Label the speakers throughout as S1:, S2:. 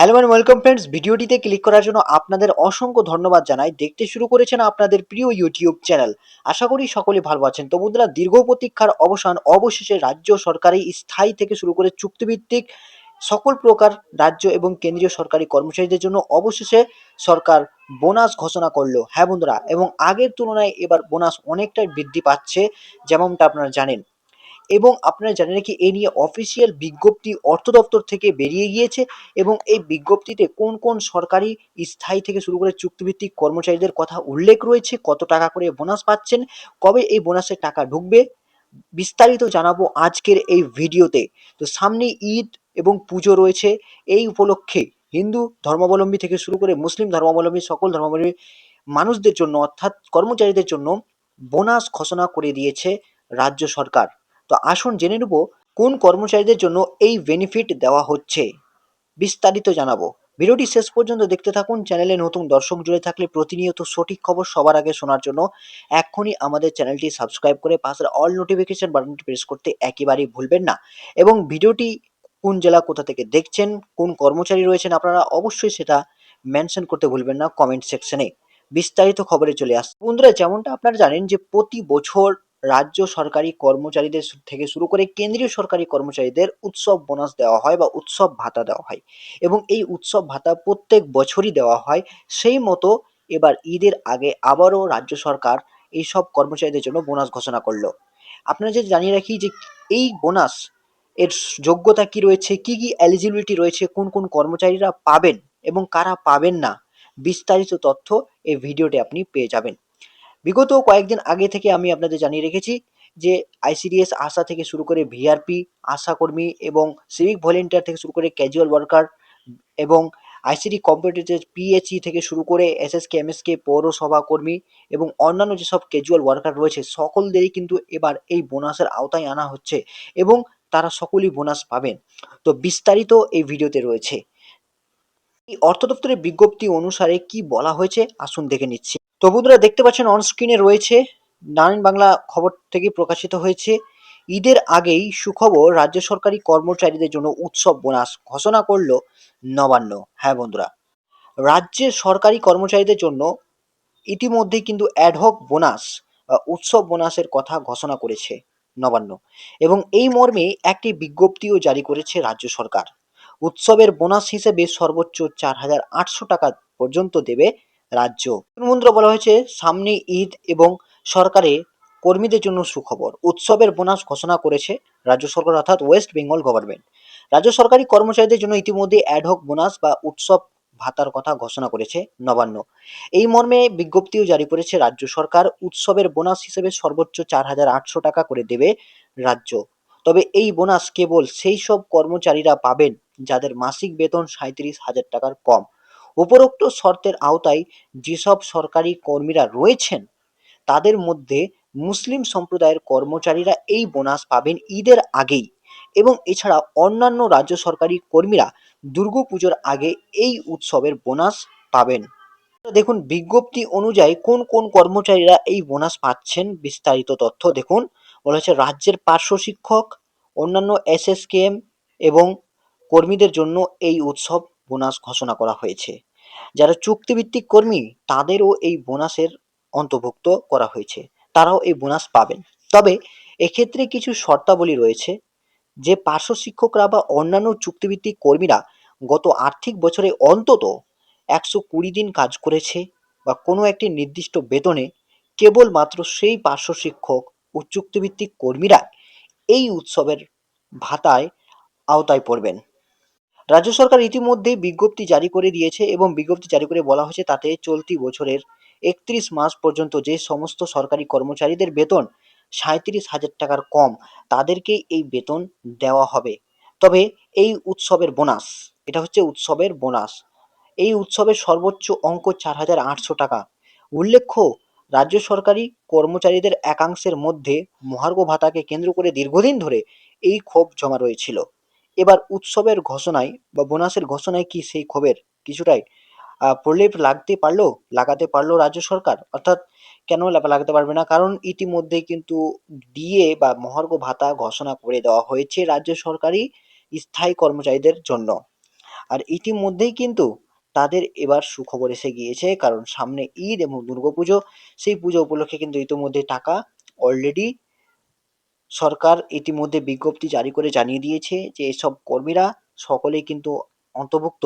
S1: Hello and welcome friends ভিডিওটিতে click করার জন্য আপনাদের অসংখ্য ধন্যবাদ জানাই। দেখতে শুরু করেছেন আপনাদের প্রিয় ইউটিউব চ্যানেল আশা করি সকলে ভালো আছেন। তো বন্ধুরা, দীর্ঘ প্রতীক্ষার অবসান অবশেষে রাজ্য সরকারি স্থায়ী থেকে শুরু করে চুক্তিভিত্তিক সকল প্রকার রাজ্য এবং কেন্দ্রীয় সরকারি কর্মচারীদের জন্য অবশেষে সরকার বোনাস ঘোষণা করল। হ্যাঁ বন্ধুরা, এবং আগের তুলনায় এবার বোনাস অনেকটাই বৃদ্ধি পাচ্ছে, যেমনটা আপনারা জানেন। এবং আপনারা জানেন কি এ নিয়ে অফিসিয়াল বিজ্ঞপ্তি অর্থ দপ্তর থেকে বেরিয়ে গিয়েছে এবং এই বিজ্ঞপ্তিতে কোন কোন সরকারি স্থায়ী থেকে শুরু করে চুক্তিভিত্তিক কর্মচারীদের কথা উল্লেখ রয়েছে, কত টাকা করে বোনাস পাচ্ছেন, কবে এই বোনাসের টাকা ঢুকবে, বিস্তারিত জানাব আজকের এই ভিডিওতে। তো সামনে ঈদ এবং পুজো রয়েছে, এই উপলক্ষে হিন্দু ধর্মাবলম্বী থেকে শুরু করে মুসলিম ধর্মাবলম্বী, সকল ধর্মাবলম্বী মানুষদের জন্য অর্থাৎ কর্মচারীদের জন্য বোনাস ঘোষণা করে দিয়েছে রাজ্য সরকার। তো আসুন জেনে নেব কোন কর্মচারীদের জন্য এই বেনিফিট দেওয়া হচ্ছে। বিস্তারিত জানাব। ভিডিওটি শেষ পর্যন্ত দেখতে থাকুন, চ্যানেলে নতুন দর্শক জুড়ে থাকলে প্রতিনিয়ত সঠিক খবর সবার আগে শোনার জন্য এক্ষুনি আমাদের চ্যানেলটি সাবস্ক্রাইব করে পাশের অল নোটিফিকেশন বাটনটি প্রেস করতে একেবারেই ভুলবেন না। এবং ভিডিওটি কোন জেলা, কোথা থেকে দেখছেন, কোন কর্মচারী রয়েছেন আপনারা অবশ্যই সেটা মেনশন করতে ভুলবেন না কমেন্ট সেকশনে বিস্তারিত খবরে চলে আসছে। বন্ধুরা, যেমনটা আপনারা জানেন যে প্রতি বছর রাজ্য সরকারি কর্মচারীদের থেকে শুরু করে কেন্দ্রীয় সরকারি কর্মচারীদের উৎসব বোনাস দেওয়া হয় বা উৎসব ভাতা দেওয়া হয়। এবং এই উৎসব ভাতা প্রত্যেক বছরই দেওয়া হয়। সেই মতো এবার ঈদের আগে আবারও রাজ্য সরকার এই সব কর্মচারীদের জন্য বোনাস ঘোষণা করল। আপনারা যে জানিয়ে রাখি যে এই বোনাস এর যোগ্যতা কি রয়েছে, কি কি এলিজিবিলিটি রয়েছে, কোন কোন কর্মচারীরা পাবেন এবং কারা পাবেন না, বিস্তারিত তথ্য এই ভিডিওতে আপনি পেয়ে যাবেন। বিগত কয়েকদিন আগে থেকে আমি আপনাদের জানিয়ে রেখেছি যে আইসিডিএস, আশা থেকে শুরু করে ভিআরপি আশাকর্মী এবং সিভিক ভলেন্টিয়ার থেকে শুরু করে ক্যাজুয়াল ওয়ার্কার এবং আইসিডি কম্পিটিটিভ পিএইচই থেকে শুরু করে এসএসকে এমএসকে পৌরসভা কর্মী এবং অন্যান্য যেসব ক্যাজুয়াল ওয়ার্কার রয়েছে, সকলদেরই কিন্তু এবার এই বোনাসের আওতায় আনা হচ্ছে এবং তারা সকলেই বোনাস পাবেন। তো বিস্তারিত এই ভিডিওতে রয়েছে। অর্থ দপ্তরের বিজ্ঞপ্তি অনুসারে কি বলা হয়েছে, আসুন দেখে নিচ্ছি। তো বন্ধুরা, দেখতে পাচ্ছেন অন স্ক্রিনে রয়েছে নারায়ণ বাংলা খবর থেকে প্রকাশিত হয়েছে, ঈদের আগেই সুখবর রাজ্য সরকারি কর্মচারীদের জন্য উৎসব বোনাস ঘোষণা করল নবান্ন। হ্যাঁ বন্ধুরা রাজ্যের সরকারি কর্মচারীদের জন্য ইতিমধ্যেই কিন্তু অ্যাডহক বোনাস উৎসব বোনাসের কথা ঘোষণা করেছে নবান্ন। এবং এই মর্মে একটি বিজ্ঞপ্তিও জারি করেছে রাজ্য সরকার। উৎসবের বোনাস হিসেবে সর্বোচ্চ চার হাজার আটশো টাকা পর্যন্ত দেবে রাজ্য। মন্ত্র বলা হয়েছে, সামনে ঈদ এবং সরকারে কর্মীদের জন্য সুখবর। উৎসবের বোনাস ঘোষণা করেছে রাজ্য সরকার, অর্থাৎ ওয়েস্ট বেঙ্গল গভর্নমেন্ট রাজ্য সরকারি কর্মচারীদের জন্য ইতিমধ্যে অ্যাডহক বোনাস বা উৎসব ভাতার কথা ঘোষণা করেছে নবান্ন। এই মর্মে বিজ্ঞপ্তিও জারি করেছে রাজ্য সরকার, উৎসবের বোনাস হিসেবে সর্বোচ্চ চার হাজার আটশো টাকা করে দেবে রাজ্য। তবে এই বোনাস কেবল সেই সব কর্মচারীরা পাবেন যাদের মাসিক বেতন সাঁত্রিশ হাজার টাকার কম। উপরোক্ত শর্তের আওতায় যেসব সরকারি কর্মীরা রয়েছেন, তাদের মধ্যে মুসলিম সম্প্রদায়ের কর্মচারীরা এই বোনাস পাবেন ঈদের আগেই এবং এছাড়া অন্যান্য রাজ্য সরকারি কর্মীরা দুর্গাপুজোর আগে এই উৎসবের বোনাস পাবেন। দেখুন, বিজ্ঞপ্তি অনুযায়ী কোন কোন কর্মচারীরা এই বোনাস পাচ্ছেন বিস্তারিত তথ্য দেখুন। বলা হচ্ছে, রাজ্যের পার্শ্ব শিক্ষক, অন্যান্য এসএসকেএম এবং কর্মীদের জন্য এই উৎসব বোনাস ঘোষণা করা হয়েছে। যারা চুক্তিভিত্তিক কর্মী, তাদেরও এই বোনাসের অন্তর্ভুক্ত করা হয়েছে। তারাও এই বোনাস পাবেন। তবে এক্ষেত্রে কিছু শর্তাবলী রয়েছে। যে পার্শ্ব শিক্ষকরা বা অন্যান্য চুক্তিভিত্তিক কর্মীরা গত আর্থিক বছরে অন্তত একশো কুড়ি দিন কাজ করেছে বা কোনো একটি নির্দিষ্ট বেতনে কেবলমাত্র সেই পার্শ্ব শিক্ষক ও চুক্তিভিত্তিক কর্মীরা এই উৎসবের ভাতায় আওতায় পড়বেন। রাজ্য সরকার ইতিমধ্যেই বিজ্ঞপ্তি জারি করে দিয়েছে এবং বিজ্ঞপ্তি জারি করে বলা হয়েছে তাতে চলতি বছরের একত্রিশ মাস পর্যন্ত যে সমস্ত সরকারি কর্মচারীদের বেতন সাঁত্রিশ হাজার টাকার কম, তাদেরকে এই বেতন দেওয়া হবে। তবে এই উৎসবের বোনাস, এটা হচ্ছে উৎসবের বোনাস। এই উৎসবের সর্বোচ্চ অঙ্ক চার হাজার আটশো টাকা। উল্লেখ্য, রাজ্য সরকারি কর্মচারীদের একাংশের মধ্যে মহার্ঘ ভাতাকে কেন্দ্র করে দীর্ঘদিন ধরে এই ক্ষোভ জমা রয়েছিল। এবার উৎসবের ঘোষণায় বা বোনাসের ঘোষণায় কি সেই ক্ষোভের কিছুটাই প্রলেপ লাগতে পারল, লাগাতে পারল রাজ্য সরকার? অর্থাৎ কেন লাগাতে পারবে না? কারণ ইতিমধ্যে কিন্তু ডিএ বা মহার্ঘ ভাতা ঘোষণা করে দেওয়া হয়েছে রাজ্য সরকারি স্থায়ী কর্মচারীদের জন্য। আর ইতিমধ্যেই কিন্তু তাদের এবার সুখবর এসে গিয়েছে, কারণ সামনে ঈদ এবং দুর্গাপুজো, সেই পুজো উপলক্ষে কিন্তু ইতিমধ্যে টাকা অলরেডি সরকার ইতিমধ্যে বিজ্ঞপ্তি জারি করে জানিয়ে দিয়েছে যে এসব কর্মীরা সকলেই কিন্তু অন্তর্ভুক্ত।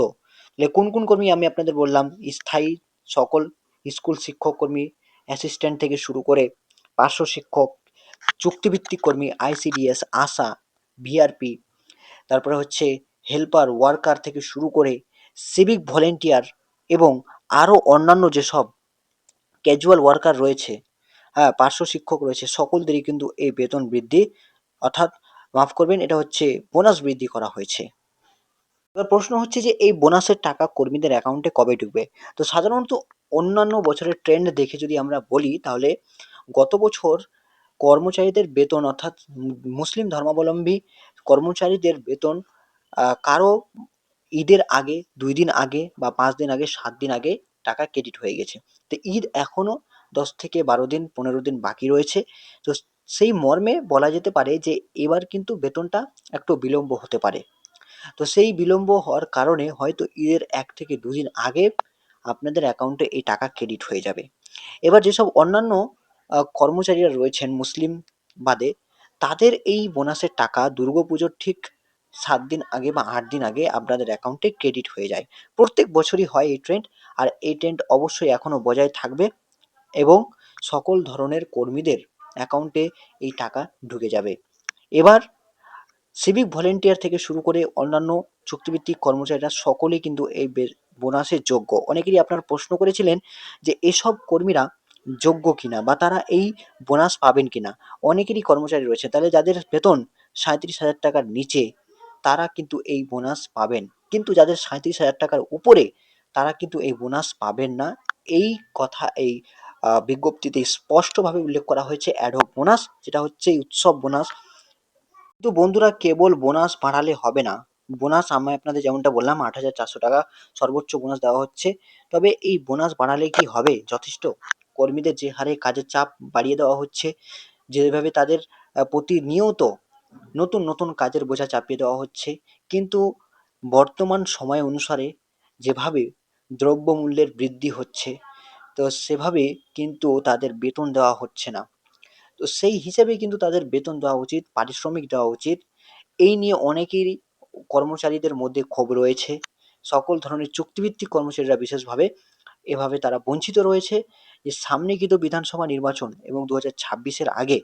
S1: তাহলে কোন কোন কর্মী আমি আপনাদের বললাম? স্থায়ী সকল স্কুল শিক্ষক কর্মী অ্যাসিস্ট্যান্ট থেকে শুরু করে পার্শ্ব শিক্ষক, চুক্তিভিত্তিক কর্মী, আইসিডিএস, আশা, ভিআরপি, তারপরে হচ্ছে হেল্পার, ওয়ার্কার থেকে শুরু করে সিভিক ভলেন্টিয়ার এবং আরও অন্যান্য যেসব ক্যাজুয়াল ওয়ার্কার রয়েছে পার্শ্ব শিক্ষক রয়েছে, সকলদেরই কিন্তু এই বেতন বৃদ্ধি, অর্থাৎ মাফ করবেন, এটা হচ্ছে বোনাস বৃদ্ধি করা হয়েছে। এবার প্রশ্ন হচ্ছে যে, এই বোনাসের টাকা কর্মীদের অ্যাকাউন্টে কবে ঢুকবে? তো সাধারণত অন্যান্য বছরের ট্রেন্ড দেখে যদি আমরা বলি, তাহলে গত বছর কর্মচারীদের বেতন, অর্থাৎ মুসলিম ধর্মাবলম্বী কর্মচারীদের বেতন কারও ঈদের আগে, দুই দিন আগে বা পাঁচ দিন আগে, সাত দিন আগে টাকা ক্রেডিট হয়ে গেছে। তো ঈদ এখনও দশ থেকে বারো দিন, পনেরো দিন বাকি রয়েছে। তো সেই মর্মে বলা যেতে পারে যে, এবার কিন্তু বেতনটা একটু বিলম্ব হতে পারে। তো সেই বিলম্ব হওয়ার কারণে হয়তো ঈদের এক থেকে দুদিন আগে আপনাদের অ্যাকাউন্টে এই টাকা ক্রেডিট হয়ে যাবে। এবার যেসব অন্যান্য কর্মচারীরা রয়েছেন মুসলিম বাদে, তাদের এই বোনাসের টাকা দুর্গাপুজোর ঠিক সাত দিন আগে বা আট দিন আগে আপনাদের অ্যাকাউন্টে ক্রেডিট হয়ে যায়। প্রত্যেক বছরই হয় এই ট্রেন্ড, আর এই ট্রেন্ড অবশ্যই এখনও বজায় থাকবে। এবং সকল ধরনের কর্মীদের অ্যাকাউন্টে এই টাকা ঢুকে যাবে। এবার সিভিক ভলেন্টিয়ার থেকে শুরু করে অন্যান্য চুক্তিভিত্তিক কর্মচারীরা সকলেই কিন্তু এই বোনাসের যোগ্য। অনেকেরই আপনার প্রশ্ন করেছিলেন যে এসব কর্মীরা যোগ্য কিনা বা তারা এই বোনাস পাবেন কিনা। অনেকেরই কর্মচারী রয়েছে, তাহলে যাদের বেতন সাঁত্রিশ হাজার টাকার নিচে, তারা কিন্তু এই বোনাস পাবেন। কিন্তু যাদের সাঁত্রিশ হাজার টাকার উপরে, তারা কিন্তু এই বোনাস পাবেন না। এই কথা, এই বিজ্ঞপ্তিতে স্পষ্টভাবে উল্লেখ করা হয়েছে অ্যাডহক বোনাস যেটা হচ্ছে উৎসব বোনাস কিন্তু বন্ধুরা, কেবল বোনাস বাড়ালে হবে না। বোনাস আমি আপনাদের যেমনটা বললাম, আট হাজার চারশো টাকা সর্বোচ্চ বোনাস দেওয়া হচ্ছে। তবে এই বোনাস বাড়ালে কি হবে? যথেষ্ট। কর্মীদের যে হারে কাজের চাপ বাড়িয়ে দেওয়া হচ্ছে, যেভাবে তাদের প্রতিনিয়ত নতুন নতুন কাজের বোঝা চাপিয়ে দেওয়া হচ্ছে। কিন্তু বর্তমান সময় অনুসারে যেভাবে দ্রব্যমূল্যের বৃদ্ধি হচ্ছে তো সেভাবে কিন্তু তাদের বেতন দেওয়া হচ্ছে না। তো সেই হিসেবে কিন্তু তাদের বেতন দেওয়া উচিত, পারিশ্রমিক দেওয়া উচিত। এই নিয়ে অনেকেরই কর্মচারীদের মধ্যে ক্ষোভ রয়েছে। সকল ধরনের চুক্তিভিত্তিক কর্মচারীরা বিশেষভাবে এভাবে তারা বঞ্চিত রয়েছে যে সামনে কিন্তু বিধানসভা নির্বাচন এবং দু হাজার আগে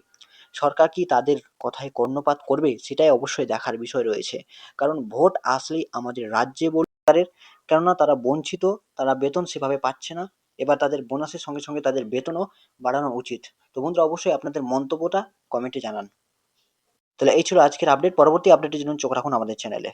S1: সরকার কি তাদের কথায় কর্ণপাত করবে সেটাই অবশ্যই দেখার বিষয় রয়েছে। কারণ ভোট আসলেই আমাদের রাজ্যে বলকারের কেননা তারা বঞ্চিত, তারা বেতন সেভাবে পাচ্ছে না। এবার তাদের বোনাসের সঙ্গে সঙ্গে তাদের বেতনও বাড়ানো উচিত। তো বন্ধুরা, অবশ্যই আপনাদের মন্তব্যটা কমেন্টে জানান। তাহলে এই ছিল আজকের আপডেট পরবর্তী আপডেটের জন্য চোখ রাখুন আমাদের চ্যানেলে